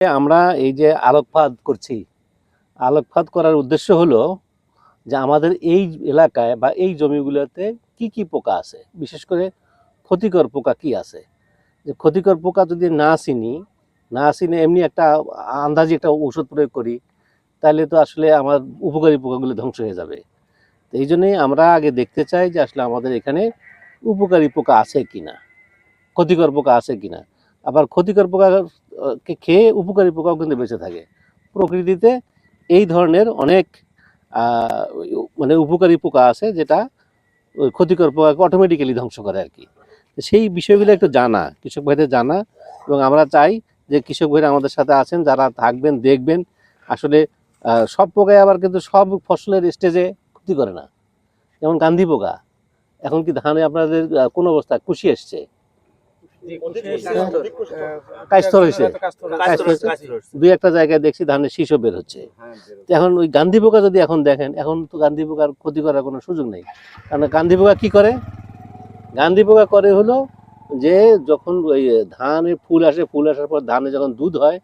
আমরা এই যে আলোকপাত করছি, আলোকপাত করার উদ্দেশ্য হলো যে আমাদের এই এলাকায় বা এই জমিগুলোতে কি কি পোকা আছে? বিশেষ করে ক্ষতিকর পোকা কি আছে? যে ক্ষতিকর পোকা যদি না চিনি, না চিনে এমনি একটা আন্দাজি একটা ওষুধ প্রয়োগ করি, তাহলে তো আসলে আমার উপকারী পোকাগুলো ধ্বংস হয়ে যাবে। তো এই জন্যই আমরা আগে দেখতে চাই যে আসলে আমাদের এখানে উপকারী পোকা আছে কিনা, ক্ষতিকর পোকা আছে কিনা। আবার ক্ষতিকর পোকা কে খেয়ে উপকারী পোকাও কিন্তু বেঁচে থাকে। প্রকৃতিতে এই ধরনের অনেক মানে উপকারী পোকা আছে যেটা ওই ক্ষতিকর পোকাকে অটোমেটিক্যালি ধ্বংস করে আর কি। সেই বিষয়গুলো একটু জানা, কৃষক ভাইদের জানা এবং আমরা চাই যে কৃষক ভাইরা আমাদের সাথে আছেন, যারা থাকবেন, দেখবেন, আসলে সব পোকাই আবার কিন্তু সব ফসলের স্টেজে ক্ষতি করে না। যেমন গান্ধী পোকা, এখন কি ধানে আপনাদের কোন অবস্থা কুশি এসছে? কাজস্থল হয়েছে। দুই একটা জায়গায় দেখছি ধানের শীষও বের হচ্ছে। তো এখন ওই গান্ধী পোকা যদি এখন দেখেন এখন তো গান্ধী পোকার ক্ষতি করার কোনো সুযোগ নেই। কারণ গান্ধী পোকা কি করে? গান্ধী পোকা করে হলো যে যখন ওই ধানের ফুল আসে ফুল আসার পর ধানে যখন দুধ হয়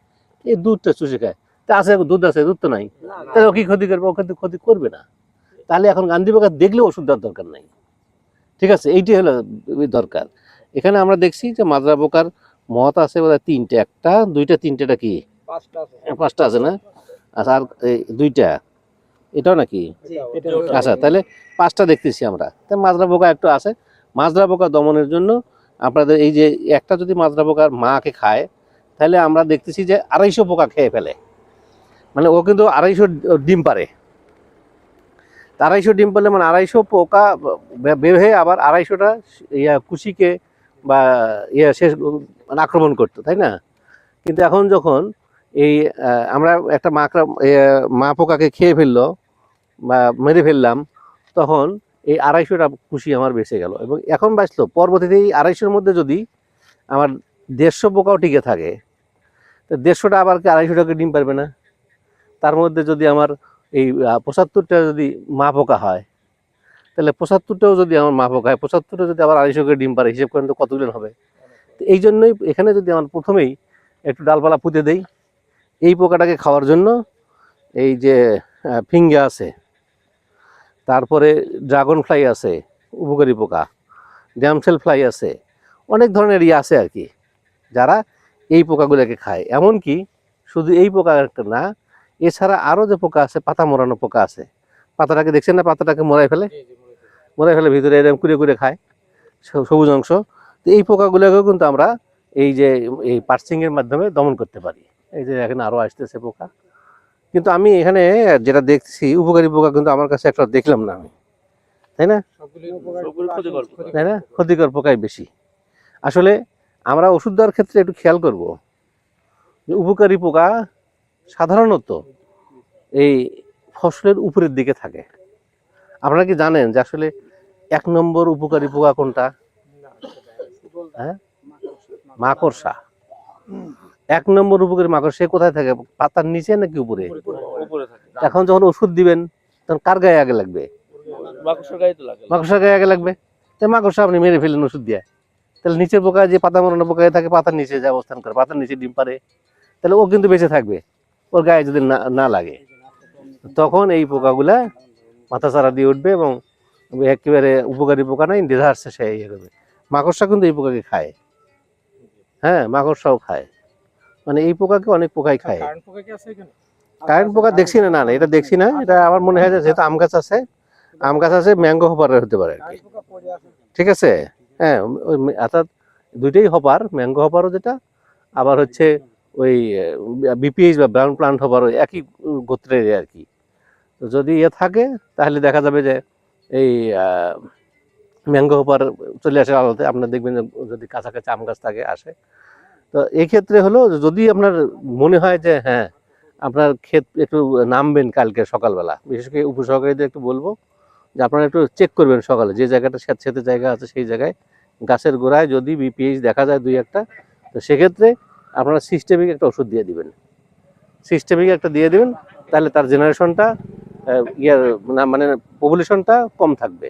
এই দুধটা চুষে খায়। তা আছে দুধ আছে দুধ তো নাই। তাহলে ও কি ক্ষতি করবে? ও কিন্তু ক্ষতি করবে না। তাহলে এখন গান্ধী পোকা দেখলে ওষুধ দেওয়ার দরকার নাই। ঠিক আছে? এইটাই হলো দরকার। এখানে আমরা দেখছি যে মাজরা পোকার মত আছে বোধহয় তিনটে একটা দুইটা তিনটেটা কি? পাঁচটা আছে না? আচ্ছা আর এই দুইটা? এটাও নাকি? আচ্ছা তাহলে পাঁচটা দেখতেছি আমরা। তা মাজরা পোকা একটু আছে। মাজরা পোকা দমনের জন্য আপনাদের এই যে একটা যদি মাজরা পোকার মাকে খায় তাহলে আমরা দেখতেছি যে আড়াইশো পোকা খেয়ে ফেলে। মানে ও কিন্তু আড়াইশো ডিম পারে। আড়াইশো ডিম পারলে মানে আড়াইশো পোকা বের হয়ে আবার আড়াইশোটা ইয়া কুশিকে বা ইয়ে শেষ মানে আক্রমণ করতো, তাই না? কিন্তু এখন যখন এই আমরা একটা মাকড়া মা পোকাকে খেয়ে ফেলল বা মেরে ফেললাম, তখন এই আড়াইশোটা কুশি আমার বেঁচে গেল। এবং এখন বাঁচলো। পরবর্তীতে এই আড়াইশোর মধ্যে যদি আমার দেড়শো পোকাও টিকে থাকে, তো দেড়শোটা আবার কি আড়াইশোটাকে ডিম পারবে না? তার মধ্যে যদি আমার এই পঁচাত্তরটা যদি মা পোকা হয় তাহলে পঁচাত্তরটাও যদি আমার মা পোকা হয় পঁচাত্তরটা যদি আবার আড়াইশোকে ডিম পারে, হিসেব করেন তো কতগুলো হবে? তো এই জন্যই এখানে যদি আমার প্রথমেই একটু ডালপালা পুঁতে দেই, এই পোকাটাকে খাওয়ার জন্য এই যে ফিঙ্গা আছে, তারপরে ড্রাগন ফ্লাই আছে, উপকারী পোকা, ড্যামসেল ফ্লাই আছে, অনেক ধরনের ইয়ে আছে আর কি, যারা এই পোকাগুলোকে খায়। এমনকি শুধু এই পোকা একটা না, এছাড়া আরও যে পোকা আছে, পাতা মোড়ানো পোকা আছে, পাতাটাকে দেখছেন না পাতাটাকে মোড়াই ফেলে? মোড়াই ফেলে ভিতরে এরকম কুড়ে কুড়ে খায় সবুজ অংশ। তো এই পোকাগুলোকেও কিন্তু আমরা এই যে এই পার্সিংয়ের মাধ্যমে দমন করতে পারি। এই যে এখানে আরও আসতেছে পোকা। কিন্তু আমি এখানে যেটা দেখছি উপকারী পোকা কিন্তু আমার কাছে একটা দেখলাম না আমি। তাই না? তাই না? ক্ষতিকর পোকাই বেশি। আসলে আমরা ওষুধ দেওয়ার ক্ষেত্রে একটু খেয়াল করব। যে উপকারী পোকা সাধারণত এই ফসলের উপরের দিকে থাকে। আপনারা কি জানেন যে আসলে এক নম্বর উপকারী পোকা কোনটা? হ্যাঁ? মাকড়সা। এক নম্বর উপকারী মাকড়সা সে কোথায় থাকে? পাতার নিচে নাকি উপরে? এখন যখন ওষুধ দিবেন তখন কার গায়ে আগে লাগবে? মাকড়সার গায়ে আগে লাগবে? তো মাকড়সা আপনি মেরে ফেলেন ওষুধ দিয়ে। তাহলে নিচের পোকা যে পাতা মরানো পোকায় থাকে পাতার নিচে যে অবস্থান করে পাতার নিচে ডিম পারে তাহলে ও কিন্তু বেঁচে থাকবে। ওর গায়ে যদি না না লাগে। তখন এই পোকাগুলা মাথা চারা দিয়ে উঠবে এবং একেবারে উপকারী পোকা নাই ডিজার্সে সে ইয়ে করবে। মাকড়সা কিন্তু এই পোকাকে খায়। হ্যাঁ মাকড়সাও খায়। মানে এই পোকাকে অনেক পোকাই খায়। কারেন্ট পোকা দেখছি না না না, এটা দেখছি না। এটা আমার মনে হয় যেহেতু আম গাছ আছে আম গাছ আছে ম্যাঙ্গো হপারের হতে পারে আর কি। ঠিক আছে? হ্যাঁ ওই অর্থাৎ দুইটাই হপার ম্যাঙ্গো হপারও যেটা আবার হচ্ছে ওই বিপিএইচ বা ব্রাউন প্লান্ট হপারও একই গোত্রের আর কি। তো যদি ইয়ে থাকে তাহলে দেখা যাবে যে এই ম্যাঙ্গো হপার চলে আসে আলোতে আপনার দেখবেন যদি কাছাকাছি আম গাছ থাকে, আসে। তো এই ক্ষেত্রে হলো যদি আপনার মনে হয় যে হ্যাঁ আপনার ক্ষেত একটু নামবেন কালকে সকালবেলা, বিশেষ করে উপসহকারীদের একটু বলব যে আপনারা একটু চেক করবেন সকালে, যে জায়গাটা স্যাঁতস্যাঁতে জায়গা আছে সেই জায়গায়, গাছের গোড়ায় যদি বিপিএইচ দেখা যায় দুই একটা, তো সেক্ষেত্রে আপনারা সিস্টেমিক একটা ওষুধ দিয়ে দিবেন। সিস্টেমিক একটা দিয়ে দিবেন, তাহলে তার জেনারেশনটা ইয়ার মানে পপুলেশনটা কম থাকবে।